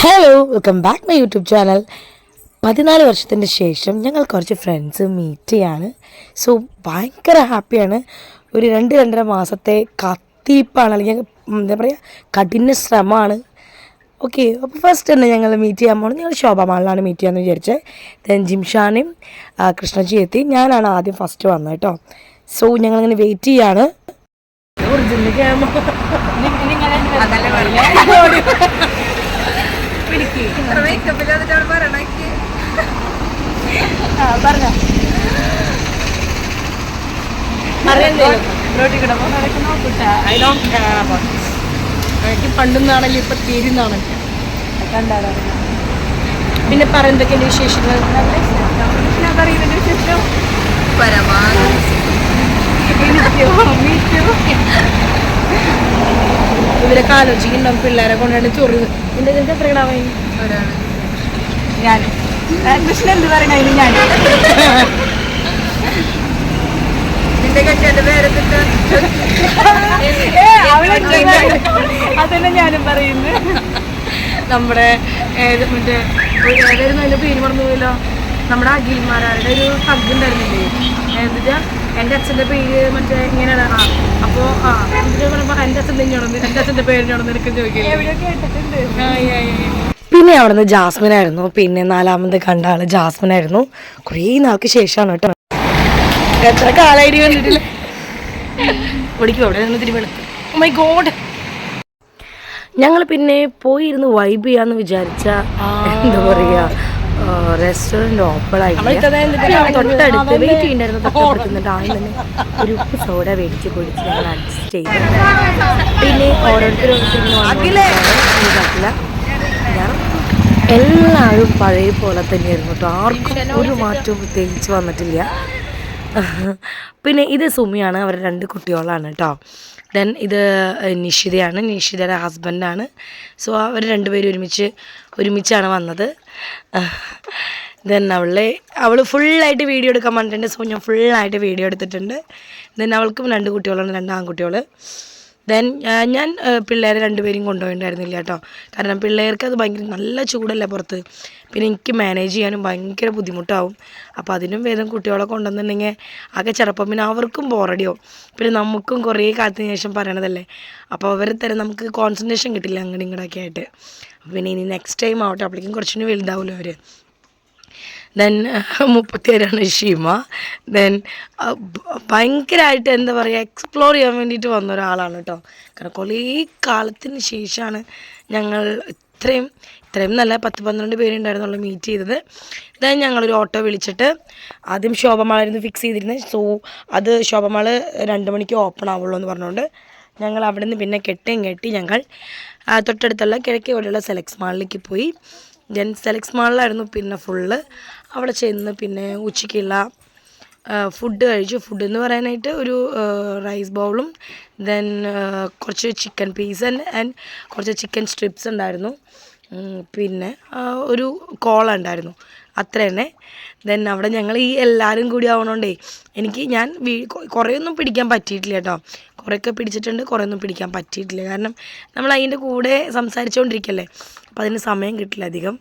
Hello welcome back my YouTube channel പതിനാല് വർഷത്തിന് ശേഷം ഞങ്ങൾ കുറച്ച് ഫ്രണ്ട്സ് മീറ്റ് ചെയ്യാണ്. സോ ഭയങ്കര ഹാപ്പിയാണ് ഒരു രണ്ട് രണ്ടര മാസത്തെ കത്തിപ്പാണ് അല്ലെങ്കിൽ എന്താ പറയുക കഠിന ശ്രമമാണ്. ഓക്കെ അപ്പോൾ ഫസ്റ്റ് തന്നെ ഞങ്ങൾ മീറ്റ് ചെയ്യാൻ പോകണം ഞങ്ങൾ ശോഭ മാളിലാണ് മീറ്റ് ചെയ്യാമെന്ന് വിചാരിച്ചത് ദെൻ ജിംഷാനും കൃഷ്ണജി എത്തി. ഞാനാണ് ആദ്യം ഫസ്റ്റ് വന്നത് കേട്ടോ. സോ ഞങ്ങളിങ്ങനെ വെയിറ്റ് ചെയ്യാണ്. ഒറിജിനൽ ക്യാമറ എനിക്ക്. പണ്ടെന്നാണല്ലോ ഇപ്പൊ തീരുന്നാണല്ലോ കണ്ടാലോ. പിന്നെ പറ എന്തൊക്കെയാണ് വിശേഷങ്ങൾ? ഇവരൊക്കെ ആലോചിക്കുന്നുണ്ടാവും പിള്ളേരെ കൊണ്ടാണ് ചൊറി നിന്റെ കൃഷ്ണൻ എന്ത് പറയണ ഞാൻ. നിന്റെ കെട്ടിയുടെ അതന്നെ ഞാനും പറയുന്നു നമ്മുടെ ഏത് മറ്റേ ഒരു ഏതായിരുന്നു അതിന്റെ പേര് പോയല്ലോ നമ്മുടെ അഖിൽമാരുടെ ഒരു ഹഗ് ഉണ്ടായിരുന്നില്ലേ? എന്നിട്ട് എന്റെ അച്ഛന്റെ പേര് മറ്റേ ഇങ്ങനെയാണ് ആ അപ്പോൾ ആ എന്റെ അച്ഛൻ എന്റെ അച്ഛന്റെ കേട്ടിട്ടുണ്ട്. പിന്നെ അവിടുന്ന് ജാസ്മിൻ ആയിരുന്നു. പിന്നെ നാലാമത് കണ്ട ആൾ ജാസ്മിൻ ആയിരുന്നു. കുറേ നാൾക്ക് ശേഷമാണ് കേട്ടോ. എത്ര കാലായിട്ട് കണ്ടിട്ടില്ല അവിടെ നിന്ന് തിരി വെളുത്ത് മൈ ഗോഡ് ഞങ്ങൾ പിന്നെ പോയിരുന്ന് വൈബ് ചെയ്യാന്ന് വിചാരിച്ച എന്താ പറയാ? റെസ്റ്റോറന്റ് ഓപ്പൺ ആയിട്ട് തൊട്ടടുത്ത് വെയിറ്റ് ചെയ്യണ്ടായിരുന്നു തൊട്ടടുത്ത് നിന്നിട്ട് ആദ്യം തന്നെ ഒരു സോഡ മേടിച്ച് കുടിച്ച് ഞങ്ങൾ അഡ്ജസ്റ്റ് ചെയ്തു. പിന്നെ ഓരോരുത്തരും ഓരോരുത്തരും ഞാൻ എല്ലാവരും പഴയ പോലെ തന്നെയായിരുന്നു കേട്ടോ. ആർക്കും ഒരു മാറ്റവും പ്രത്യേകിച്ച് വന്നിട്ടില്ല. പിന്നെ ഇത് സുമിയാണ് അവരുടെ രണ്ട് കുട്ടികളാണ് കേട്ടോ ദെൻ ഇത് നിഷിതയാണ്. നിഷിതയുടെ ഹസ്ബൻഡാണ് സോ അവർ രണ്ടുപേരും ഒരുമിച്ച് ഒരുമിച്ചാണ് വന്നത്. ദെൻ അവളെ അവൾ ഫുള്ളായിട്ട് വീഡിയോ എടുക്കാൻ പറഞ്ഞിട്ടുണ്ട്. സോ ഞാൻ ഫുള്ളായിട്ട് വീഡിയോ എടുത്തിട്ടുണ്ട്. ദെൻ അവൾക്കും രണ്ട് കുട്ടികളാണ് രണ്ട് ആൺകുട്ടികൾ ദെൻ ഞാൻ പിള്ളേരെ രണ്ടുപേരും കൊണ്ടുപോയിട്ടുണ്ടായിരുന്നില്ല കേട്ടോ. കാരണം പിള്ളേർക്ക് അത് ഭയങ്കര നല്ല ചൂടല്ല പുറത്ത്. പിന്നെ എനിക്ക് മാനേജ് ചെയ്യാനും ഭയങ്കര ബുദ്ധിമുട്ടാവും. അപ്പോൾ അതിനും വേദം കുട്ടികളെ കൊണ്ടുവന്നിട്ടുണ്ടെങ്കിൽ ആകെ ചിലപ്പം പിന്നെ അവർക്കും ബോറടിയാവും പിന്നെ നമുക്കും കുറേ കാലത്തിന് ശേഷം പറയണതല്ലേ? അപ്പോൾ അവരെ തരം നമുക്ക് കോൺസെൻട്രേഷൻ കിട്ടില്ല അങ്ങോട്ടും ഇങ്ങോട്ടൊക്കെ ആയിട്ട്. പിന്നെ ഇനി നെക്സ്റ്റ് ടൈം ആവട്ടെ അപ്പോഴേക്കും കുറച്ചുകൂടി വലുതാവുമല്ലോ അവർ ദെൻ മുപ്പത്തിയേഴാണ് ഷീമ. ദെൻ ഭയങ്കരമായിട്ട് എന്താ പറയുക എക്സ്പ്ലോർ ചെയ്യാൻ വേണ്ടിയിട്ട് വന്ന ഒരാളാണ് കേട്ടോ. കാരണം കുറേ കാലത്തിന് ശേഷമാണ് ഞങ്ങൾ ഇത്രയും ഇത്രയും നല്ല പത്ത് പന്ത്രണ്ട് പേരുണ്ടായിരുന്നുള്ള മീറ്റ് ചെയ്തത്. ദെൻ ഞങ്ങളൊരു ഓട്ടോ വിളിച്ചിട്ട് ആദ്യം ശോഭമാളായിരുന്നു ഫിക്സ് ചെയ്തിരുന്നത് സോ അത് ശോഭമാൾ രണ്ട് മണിക്ക് ഓപ്പൺ ആവുള്ളൂ എന്ന് പറഞ്ഞുകൊണ്ട് ഞങ്ങൾ അവിടെ നിന്ന് പിന്നെ കെട്ടിയും കെട്ടി ഞങ്ങൾ തൊട്ടടുത്തുള്ള കിഴക്കേ കൂടെയുള്ള സെലക്സ് മാളിലേക്ക് പോയി. ദെൻ സെലക്സ് മാളിലായിരുന്നു പിന്നെ ഫുള്ള് അവിടെ ചെന്ന് പിന്നെ ഉച്ചയ്ക്കുള്ള ഫുഡ് കഴിച്ചു. ഫുഡ് എന്ന് പറയാനായിട്ട് ഒരു റൈസ് ബൗളും ദെൻ കുറച്ച് ചിക്കൻ പീസ് ആൻഡ് കുറച്ച് ചിക്കൻ സ്ട്രിപ്സ് ഉണ്ടായിരുന്നു. പിന്നെ ഒരു കോള ഉണ്ടായിരുന്നു. അത്ര തന്നെ ദെൻ അവിടെ ഞങ്ങൾ ഈ എല്ലാവരും കൂടി ആവണോണ്ടേ എനിക്ക് ഞാൻ വീ കുറേയൊന്നും പിടിക്കാൻ പറ്റിയിട്ടില്ല കേട്ടോ. കുറേയൊക്കെ പിടിച്ചിട്ടുണ്ട് കുറേയൊന്നും പിടിക്കാൻ പറ്റിയിട്ടില്ല. കാരണം നമ്മൾ അതിന്റെ കൂടെ സംസാരിച്ചുകൊണ്ടിരിക്കല്ലേ അപ്പോൾ അതിന് സമയം കിട്ടില്ല അധികം.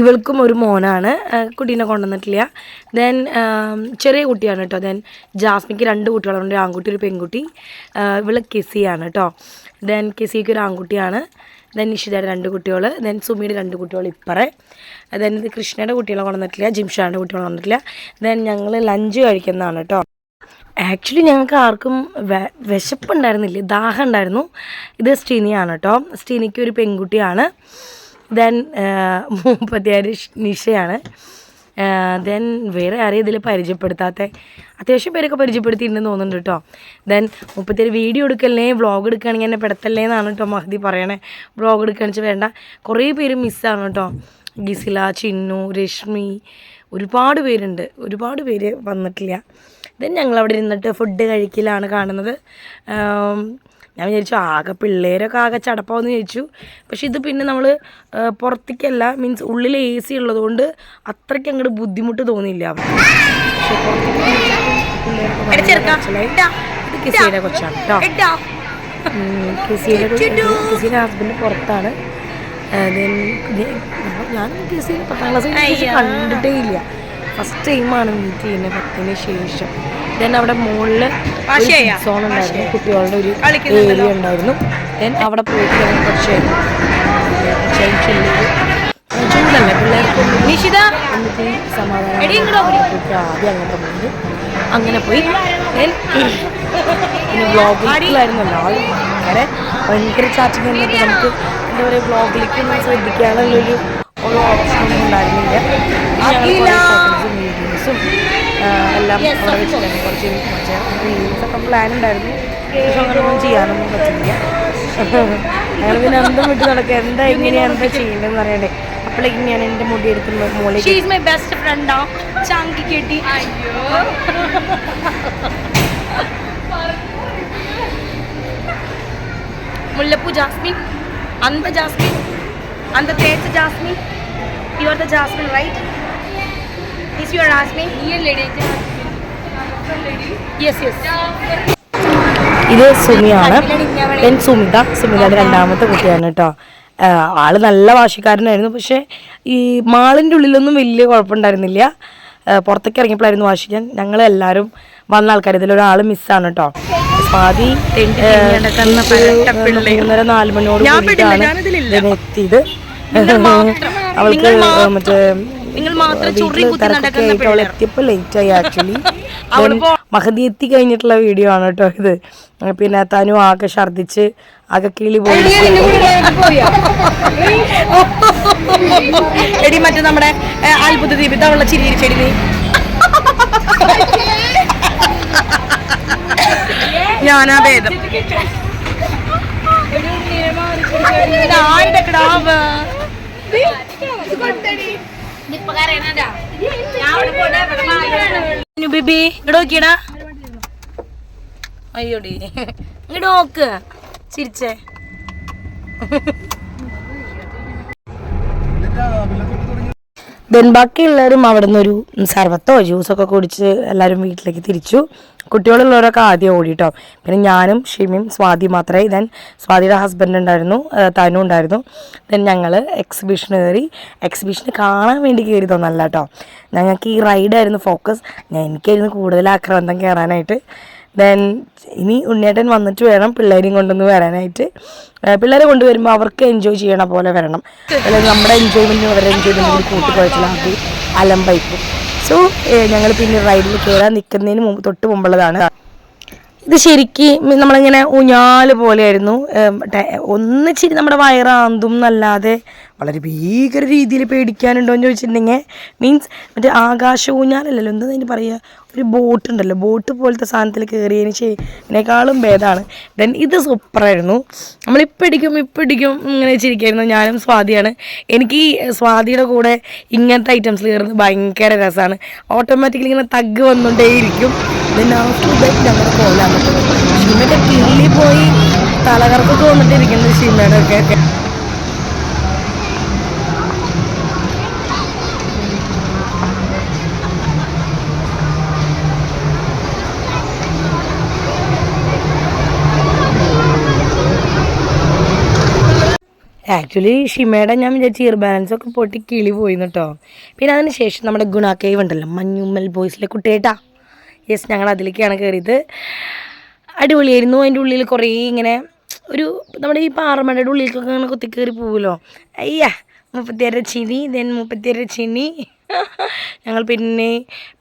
ഇവൾക്കും ഒരു മോനാണ്. കുട്ടീനെ കൊണ്ടുവന്നിട്ടില്ല. ദെൻ ചെറിയ കുട്ടിയാണ് കേട്ടോ ദെൻ ജാസ്മിക്ക് രണ്ട് കുട്ടികളുണ്ട്. ഒരു ആൺകുട്ടി ഒരു പെൺകുട്ടി. ഇവൾ കെസിയാണ് കേട്ടോ ദെൻ കിസിക്ക് ഒരു ആൺകുട്ടിയാണ്. ദെൻ നിഷിതയുടെ രണ്ട് കുട്ടികൾ ദെൻ സുമിയുടെ രണ്ട് കുട്ടികൾ ഇപ്പറേ. ദെൻ കൃഷ്ണയുടെ കുട്ടികളെ കൊണ്ടുവന്നിട്ടില്ല. ജിംഷാന്റെ കുട്ടികളെ കൊണ്ടുവന്നിട്ടില്ല. ദെൻ ഞങ്ങൾ ലഞ്ച് കഴിക്കുന്നതാണ് കേട്ടോ ആക്ച്വലി ഞങ്ങൾക്ക് ആർക്കും വിശപ്പുണ്ടായിരുന്നില്ല. ദാഹം ഉണ്ടായിരുന്നു ഇത് സ്റ്റീനിയാണ് കേട്ടോ. സ്റ്റീനിക്ക് ഒരു പെൺകുട്ടിയാണ്. ദെൻ മുപ്പത്തിയാറ് നിഷയാണ്. ദെൻ വേറെ ആരെയും ഇതിൽ പരിചയപ്പെടുത്താത്ത അത്യാവശ്യം പേരൊക്കെ പരിചയപ്പെടുത്തിയിട്ടുണ്ടെന്ന് തോന്നുന്നുണ്ട് കേട്ടോ. ദെൻ മുപ്പത്തിയേഴ് വീഡിയോ എടുക്കല്ലേ വ്ളോഗ് എടുക്കുകയാണെങ്കിൽ എന്നെ പെടുത്തല്ലേ എന്നാണ് കേട്ടോ മഹദി പറയണേ. വ്ളോഗ് എടുക്കുകയാണെന്ന് വെച്ചാൽ വേണ്ട. കുറേ പേര് മിസ്സാണ് കേട്ടോ. ഗിസില ചിന്നു രശ്മി ഒരുപാട് പേരുണ്ട്. ഒരുപാട് പേര് വന്നിട്ടില്ല. ദെൻ ഞങ്ങൾ അവിടെ ഇരുന്നിട്ട് ഫുഡ് കഴിക്കലാണ് കാണുന്നത്. ഞാൻ വിചാരിച്ചു ആകെ പിള്ളേരൊക്കെ ആകെ ചടപ്പാവെന്ന് ചോദിച്ചു പക്ഷെ ഇത് പിന്നെ നമ്മൾ പുറത്തേക്കല്ല മീൻസ് ഉള്ളിൽ എ സി ഉള്ളതുകൊണ്ട് അത്രയ്ക്ക് അങ്ങോട്ട് ബുദ്ധിമുട്ട് തോന്നിയില്ല. അവർക്ക് പക്ഷെ പുറത്തേക്ക് പിള്ളേർക്ക് ഭയങ്കര കരച്ചിലായി. ഇത് കിസിയുടെ കൊച്ചാണ് കേട്ടോ ഉം, കിസിയുടെ കൊച്ച് കിസിയുടെ ഹസ്ബൻഡ് പുറത്താണ്. ഞാൻ- സി പത്താം ക്ലാസ് കണ്ടിട്ടേ ഇല്ല. ഫസ്റ്റ് ടൈമാണ് മീറ്റ് ചെയ്യുന്നത് പത്തിന് ശേഷം. ദെൻ അവിടെ മുകളിൽ? സോൺ ഉണ്ടായിരുന്നു. കുട്ടികളുടെ ഒരു. ഏരിയ ഉണ്ടായിരുന്നു. ദെൻ അവിടെ പോയിട്ട് ഞങ്ങൾ കുറച്ച് ചൂടല്ലേ പിള്ളേർക്ക്? എന്നിട്ട് സമാധാനം ആദ്യം അങ്ങോട്ട് പോയി അങ്ങനെ പോയി. പിന്നെ വ്ളോഗിലായിരുന്നല്ലോ ആൾ ഭയങ്കര ഭയങ്കര ചാറ്റിങ് നമുക്ക് എന്താ പറയുക വ്ളോഗിലേക്ക് ശ്രദ്ധിക്കാനുള്ളൊരു ഒരു ഓപ്ഷനൊന്നും ഉണ്ടായിരുന്നില്ല. വീഡിയോസും എല്ലാം അവിടെ വെച്ച് തന്നെ കുറച്ച് കുറച്ച് റീൽസൊക്കെ പ്ലാൻ ഉണ്ടായിരുന്നു. പക്ഷെ അങ്ങനെയൊന്നും ചെയ്യാനൊന്നും പറ്റില്ല അയാൾ പിന്നെ അന്തം വിട്ട് നടക്കുക. എന്താ ഇങ്ങനെ എന്താ ചെയ്യേണ്ടതെന്ന് അറിയണ്ടേ. അപ്പോഴേക്കും ഞാൻ എന്റെ മുടി എടുക്കുന്ന മോളെ ഷീസ് മൈ ബെസ്റ്റ് ഫ്രണ്ടാ ചാങ്കി കെട്ടി. അയ്യോ. മുല്ലപ്പൂ ജാസ്മിൻ അന്ത ജാസ്മിൻ അന്ത തേച്ച Jasmine. You are the Jasmine right is yes, Jasmine yes yes ഇത് സുമിയാണ് എൻ സുമിത. സുമിതയുടെ രണ്ടാമത്തെ കുട്ടിയാണ് കേട്ടോ. ആൾ നല്ല വാശിക്കാരനായിരുന്നു. പക്ഷേ ഈ മാളിന്റെ ഉള്ളിലൊന്നും വലിയ കുഴപ്പമുണ്ടായിരുന്നില്ല. പുറത്തേക്ക് ഇറങ്ങിയപ്പോഴായിരുന്നു വാശിക്കാൻ ഞങ്ങൾ എല്ലാവരും വന്ന ആൾക്കാർ ഇതിലൊരാൾ മിസ്സാണ് കേട്ടോ. സ്വാതി മൂന്നര നാല് മണിയോട് കൂടിയിട്ടാണ് എത്തിയത് അവൾക്ക് നിങ്ങൾ മാത്രം. മറ്റേ അവൾ എത്തിയപ്പോൾ ലേറ്റ് ആയി ആക്ച്വലി മഹതി എത്തി കഴിഞ്ഞിട്ടുള്ള വീഡിയോ ആണ് കേട്ടോ ഇത്. പിന്നെ തനു ആകെ ഛർദിച്ച് ആകെ കിളി പോയി. എടി മറ്റേ നമ്മുടെ അത്ഭുത ദീപിത ഉള്ള ചിരി ചെടി നീ. ഞാനാ ഭേദം. ഇതാരുടെ കിടാവ് അയ്യോടി. ഇങ്ങോട്ട് നോക്ക്. ചിരിച്ചേ. ദെൻ ബാക്കിയുള്ളവരും അവിടെ നിന്നൊരു സർവത്തോ ജ്യൂസൊക്കെ കുടിച്ച് എല്ലാവരും വീട്ടിലേക്ക് തിരിച്ചു. കുട്ടികളുള്ളവരൊക്കെ ആദ്യം ഓടിട്ടോ. പിന്നെ ഞാനും ഷിമിയും സ്വാതി മാത്രമേ ദെൻ സ്വാതിയുടെ ഹസ്ബൻഡ് ഉണ്ടായിരുന്നു തനു ഉണ്ടായിരുന്നു. ദെൻ ഞങ്ങൾ എക്സിബിഷന് കയറി. എക്സിബിഷന് കാണാൻ വേണ്ടി കയറി തോന്നല്ല കേട്ടോ ഞങ്ങൾക്ക് ഈ റൈഡായിരുന്നു ഫോക്കസ് ഞാൻ എനിക്കായിരുന്നു കൂടുതൽ ആക്രാന്തം കയറാനായിട്ട് ദെൻ ഇനി ഉണ്ണിയേട്ടൻ വന്നിട്ട് വേണം പിള്ളേരെയും കൊണ്ടൊന്ന് വരാനായിട്ട്. പിള്ളേരെ കൊണ്ടുവരുമ്പോൾ അവർക്ക് എൻജോയ് ചെയ്യണ പോലെ വരണം. അല്ലെങ്കിൽ നമ്മുടെ എൻജോയ്മെന്റ് അവരുടെ എൻജോയ്മെന്റ് കൂട്ടിക്കുഴച്ചിലാക്കി അലമ്പയിക്കും സോ ഞങ്ങൾ പിന്നെ റൈഡിൽ കയറാൻ നിൽക്കുന്നതിന് മുമ്പ് തൊട്ട് മുമ്പുള്ളതാണ്. ഇത് ശരിക്കും നമ്മളിങ്ങനെ ഊഞ്ഞാൽ പോലെയായിരുന്നു. ഒന്നിച്ചിരി നമ്മുടെ വയറാന്തും എന്നല്ലാതെ വളരെ ഭീകര രീതിയിൽ പേടിക്കാനുണ്ടോ എന്ന് ചോദിച്ചിട്ടുണ്ടെങ്കിൽ മീൻസ് മറ്റേ ആകാശ ഊഞ്ഞാലല്ലോ എന്താ അതിന് പറയുക? ഒരു ബോട്ട് ഉണ്ടല്ലോ ബോട്ട് പോലത്തെ സാധനത്തിൽ കയറിയതിന് ശേഷിനേക്കാളും ഭേദമാണ്. ദെൻ ഇത് സൂപ്പറായിരുന്നു നമ്മളിപ്പടിക്കും ഇപ്പടിക്കും ഇങ്ങനെ വെച്ചിരിക്കായിരുന്നു ഞാനും സ്വാതിയാണ്. എനിക്ക് ഈ സ്വാതിയുടെ കൂടെ ഇങ്ങനത്തെ ഐറ്റംസ് കയറുന്നത് ഭയങ്കര രസമാണ് ഓട്ടോമാറ്റിക്കലി ഇങ്ങനെ തഗ് വന്നുകൊണ്ടേയിരിക്കും ദെൻ after that ഞങ്ങളുടെ പോലാൻ പറ്റുന്നത് ഷിമയുടെ കിള്ളി പോയി തലകർക്കൊക്കെ വന്നിട്ടിരിക്കുന്നത് ഒക്കെ ആക്ച്വലി ഷിമയുടെ ഞാൻ വിചാരിച്ച ഇയർ ബാലൻസ് ഒക്കെ പൊട്ടി കിളി പോയി കേട്ടോ പിന്നെ അതിന് ശേഷം നമ്മുടെ ഗുണ കേവ് ഉണ്ടല്ലോ മഞ്ഞുമ്മൽ ബോയ്സിലെ കുട്ടിയേട്ടാ. യെസ് ഞങ്ങൾ അതിലേക്കാണ് കയറിയത് അടിപൊളിയായിരുന്നു. അതിന്റെ ഉള്ളിൽ കുറേ ഇങ്ങനെ ഒരു നമ്മുടെ ഈ പാറമടയുടെ ഉള്ളിലേക്കൊക്കെ കുത്തി കയറി പോകുമല്ലോ അയ്യ മുപ്പത്തിയാറ് ചിനി ദെൻ മുപ്പത്തിയാറ് ചിനി. ഞങ്ങൾ പിന്നെ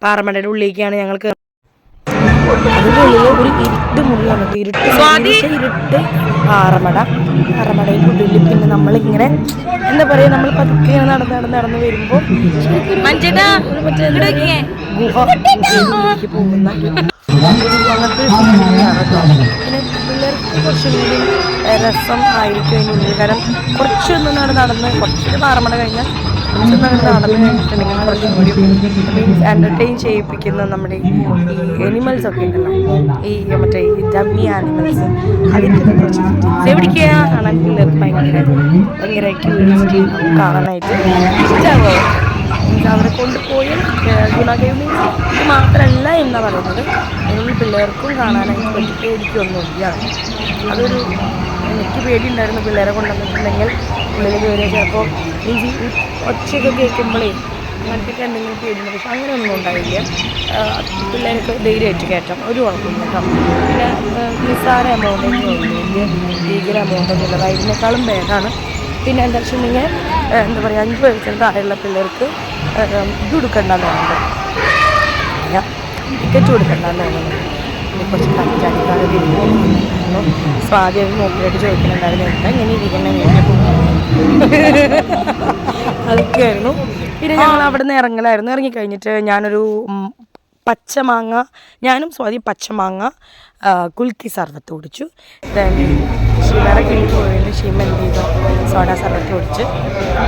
പാറമടയുടെ ഉള്ളിലേക്കാണ് ഞങ്ങൾ അതിനുള്ളിൽ ഒരു ഇരുട്ട് മുറിയാണ്. ഇരുട്ട് ഇരുട്ട് ആറമട. ആറമടയിൽ ഉള്ളിൽ പിന്നെ നമ്മളിങ്ങനെ എന്താ പറയുക നമ്മൾ പതുക്കെ ഇങ്ങനെ നടന്ന് നടന്ന് നടന്ന് വരുമ്പോൾ മഞ്ചേട്ടാ ഗുഹ പോകുന്ന അങ്ങനത്തെ പിള്ളേർക്ക് കുറച്ചും കൂടി രസം ആയിരിക്കും അതിനുള്ളിൽ. കാരണം കുറച്ചൊന്നും നടന്ന് നടന്ന് കുറച്ചൊരു പാറമട കഴിഞ്ഞാൽ മീൻസ് എന്റർടൈൻ ചെയ്യിപ്പിക്കുന്ന നമ്മുടെ ഈ എനിമൽസ് ഒക്കെ ഉണ്ടല്ലോ. ഈ മറ്റേ ഈ ഡമ്മി ആനിമൽസ് അതിന്റെ കുറച്ച് എവിടേക്കാ? കാണാൻ പിള്ളേർക്ക് ഭയങ്കര ഭയങ്കര ക്യൂരിയോസിറ്റി കാണാനായിട്ട് ഇഷ്ടമാവോ അവരെ കൊണ്ടുപോയി ഗുണകയും ഇത് മാത്രമല്ല എന്നാ പറയുന്നത്. അതിനുള്ള പിള്ളേർക്കും കാണാനായിട്ട് പറ്റി പേടിക്കൊന്നുമില്ല അതൊരു എനിക്ക് പേടിയുണ്ടായിരുന്നു പിള്ളേരെ കൊണ്ടുവന്നിട്ടുണ്ടെങ്കിൽ. ഉള്ളിൽ കയറിയാൽ ചിലപ്പോൾ ഈ ഒച്ചയൊക്കെ കേൾക്കുമ്പോഴേ അങ്ങനത്തെ എന്തെങ്കിലും പേടിയുണ്ട്? പക്ഷെ അങ്ങനെയൊന്നും ഉണ്ടായില്ല. പിള്ളേർക്ക് ധൈര്യമായിട്ട് കയറ്റാം ഒരു കുഴപ്പമില്ല കേട്ടോ. പിന്നെ നിസ്സാര എമൗണ്ട് ഒന്നും ഉള്ളൂ. വലിയ ഭീകര എമൗണ്ട് ഒന്നുമില്ല റൈഡിനേക്കാളും ഭേദമാണ്. പിന്നെ എന്താ വെച്ചിട്ടുണ്ടെങ്കിൽ എന്താ പറയുക അഞ്ച് വയസ്സിന് താഴെയുള്ള പിള്ളേർക്ക് ഇത് കൊടുക്കണ്ടെന്ന് പറയുന്നത് ടിക്കറ്റ് കൊടുക്കണ്ടെന്ന് ഇനി കുറച്ച് തിരിഞ്ഞു സ്വാധീനം നോക്കിയിട്ട് ചോദിക്കുന്നുണ്ടായിരുന്നു. എന്താ ഇങ്ങനെ അതൊക്കെയായിരുന്നു. പിന്നെ ഞങ്ങൾ അവിടെ നിന്ന് ഇറങ്ങലായിരുന്നു. ഇറങ്ങിക്കഴിഞ്ഞിട്ട് ഞാനൊരു പച്ചമാങ്ങ ഞാനും സ്വാതി പച്ചമാങ്ങ കുൽക്കി സർവത്ത് കുടിച്ചു. Then ഷീമയുടെ കിളി പോയിട്ട് ഷീമ എന്ത് ചെയ്തു? സോഡ സർവത്ത് കുടിച്ച്.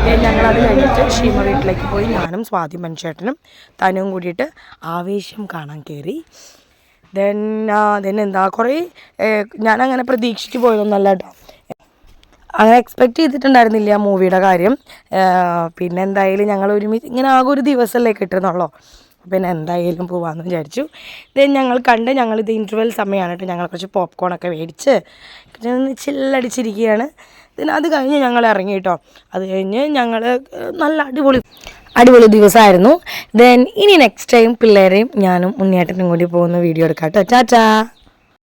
ഞങ്ങൾ ഞങ്ങളത് കഴിഞ്ഞിട്ട് ഷീമ വീട്ടിലേക്ക് പോയി. ഞാനും സ്വാതി മനുഷ്യേട്ടനും തനുവും കൂടിയിട്ട് ആവേശം കാണാൻ കയറി. ദെൻ ദെൻ എന്താ കുറേ ഞാനങ്ങനെ പ്രതീക്ഷിച്ച് പോയതൊന്നല്ല കേട്ടോ അങ്ങനെ എക്സ്പെക്റ്റ് ചെയ്തിട്ടുണ്ടായിരുന്നില്ല മൂവിയുടെ കാര്യം. പിന്നെ എന്തായാലും ഞങ്ങൾ ഒരുമിച്ച് ഇങ്ങനെ ആകെ ഒരു ദിവസമല്ലേ കിട്ടുന്നുള്ളൂ. പിന്നെ എന്തായാലും പോവാമെന്ന് വിചാരിച്ചു. ദെൻ ഞങ്ങൾ കണ്ട് ഞങ്ങളിത് ഇന്റർവെൽ സമയമാണ് കേട്ടോ. ഞങ്ങൾ കുറച്ച് പോപ്കോണൊക്കെ മേടിച്ച് ചില്ലടിച്ചിരിക്കുകയാണ്. പിന്നെ അത് കഴിഞ്ഞ് ഞങ്ങൾ ഇറങ്ങി കേട്ടോ. അത് കഴിഞ്ഞ് ഞങ്ങൾ നല്ല അടിപൊളി അടിപൊളി ദിവസമായിരുന്നു. ദെൻ ഇനി നെക്സ്റ്റ് ടൈം പിള്ളേരെയും ഞാനും ഉണ്ണിയേട്ടനും കൂടി പോകുന്ന വീഡിയോ എടുക്കാം കേട്ടോ. ചാച്ചാ